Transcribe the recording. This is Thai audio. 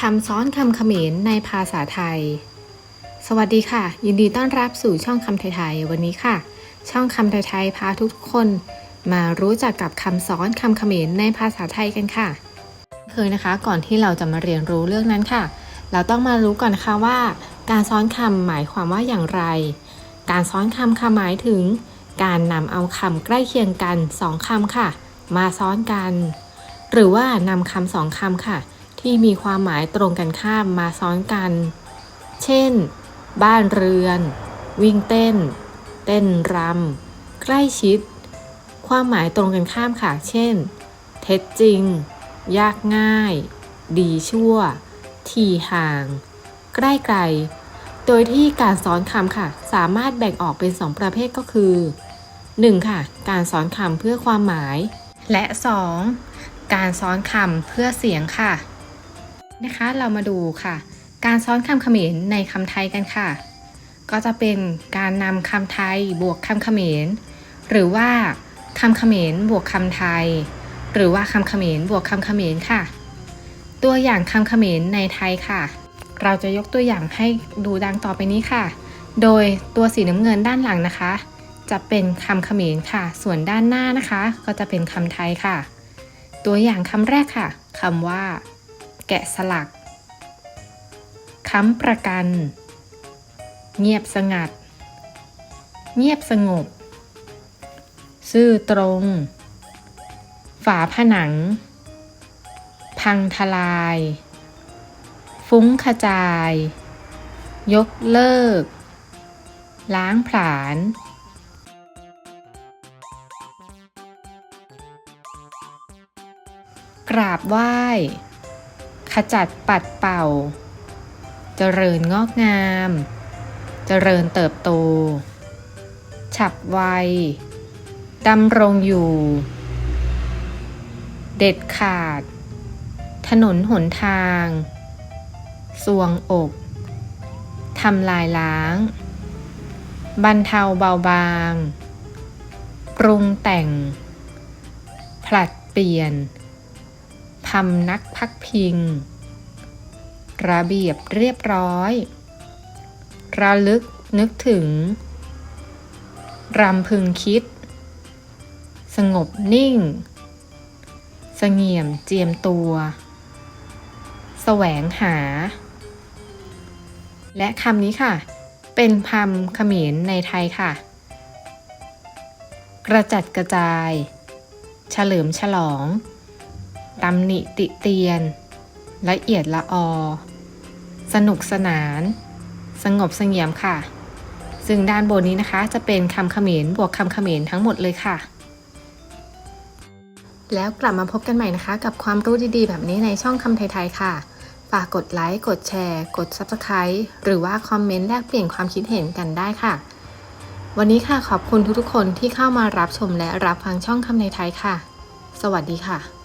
คำซ้อนคำเขมรในภาษาไทย สวัสดีค่ะ ยินดีต้อนรับสู่ช่องคำไทยๆวันนี้ค่ะ ช่องคำไทยๆพาทุกคนมารู้จักกับคำซ้อนคำเขมรในภาษาไทยกันค่ะ เคยนะคะก่อนที่เราจะมาเรียนรู้เรื่องนั้นค่ะ เราต้องมารู้ก่อนนะคะว่า การซ้อนคำหมายความว่าอย่างไร การซ้อนคำค่ะหมายถึง การนำเอาคำใกล้เคียงกันสองคำค่ะ มาซ้อนกัน หรือว่านำคำสองคำค่ะ ที่มีความหมายตรงกันข้ามมาซ้อนกัน เช่น บ้านเรือน วิ่งเต้น เต้นรำใกล้ชิด ความหมายตรงกันข้ามค่ะ เช่น เท็จจริง ยากง่าย ดีชั่ว ทีห่าง ใกล้ไกล โดยที่การซ้อนคำค่ะ สามารถแบ่งออกเป็น2ประเภทก็คือ 1. ค่ะ การซ้อนคำเพื่อความหมาย และ 2. การซ้อนคำเพื่อเสียงค่ะ นะคะ เรามาดูค่ะ การซ้อนคำเขมรในคำไทยกันค่ะ ก็จะเป็นการนำคำไทยบวกคำเขมร หรือว่าคำเขมรบวกคำไทย หรือว่าคำเขมรบวกคำเขมรค่ะ ตัวอย่างคำเขมรในไทยค่ะ เราจะยกตัวอย่างให้ดูดังต่อไปนี้ค่ะ โดยตัวสีน้ำเงินด้านหลังนะคะ จะเป็นคำเขมรค่ะ ส่วนด้านหน้านะคะ ก็จะเป็นคำไทยค่ะ ตัวอย่างคำแรกค่ะคำว่า แกะสลัก ค้ำประกัน เงียบสงัด เงียบสงบ ซื่อตรง ฝาผนัง พังทลาย ฟุ้งขจาย ยกเลิก ล้างผลาญกราบไหว้ ขจัดปัดเป่า เจริญงอกงาม เจริญเติบโต ฉับไวดำรงอยู่ เด็ดขาด ถนนหนทาง สวงอกทำลายล้าง บรรเทาเบาบาง ปรุงแต่ง ผลัดเปลี่ยน พำนักพักพิง ระเบียบเรียบร้อย ระลึกนึกถึง รำพึงคิด สงบนิ่ง เสงี่ยมเจียมตัว แสวงหา และคำนี้ค่ะ เป็นคำเขมรในไทยค่ะ กระจัดกระจาย เฉลิมฉลอง ตำหนิติเตียน ละเอียดละออ สนุกสนาน สงบเสงี่ยมค่ะ ซึ่งด้านบนนี้นะคะ จะเป็นคำเขมรบวกคำเขมรทั้งหมดเลยค่ะ แล้วกลับมาพบกันใหม่นะคะ กับความรู้ดีๆ แบบนี้ในช่องคำไทย ๆ ค่ะฝากกดไลค์ กดแชร์ กด Subscribe หรือว่าคอมเมนต์แลกเปลี่ยนความคิดเห็นกันได้ค่ะ วันนี้ค่ะขอบคุณทุกๆคนที่เข้ามารับชมและรับฟังช่องคำในไทยค่ะ สวัสดีค่ะ